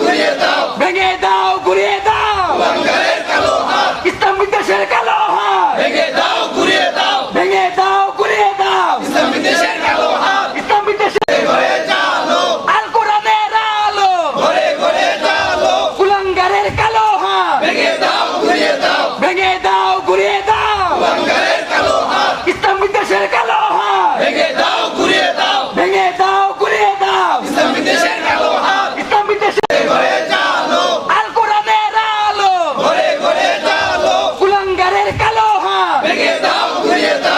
ঘুরিয়ে দাও। mulher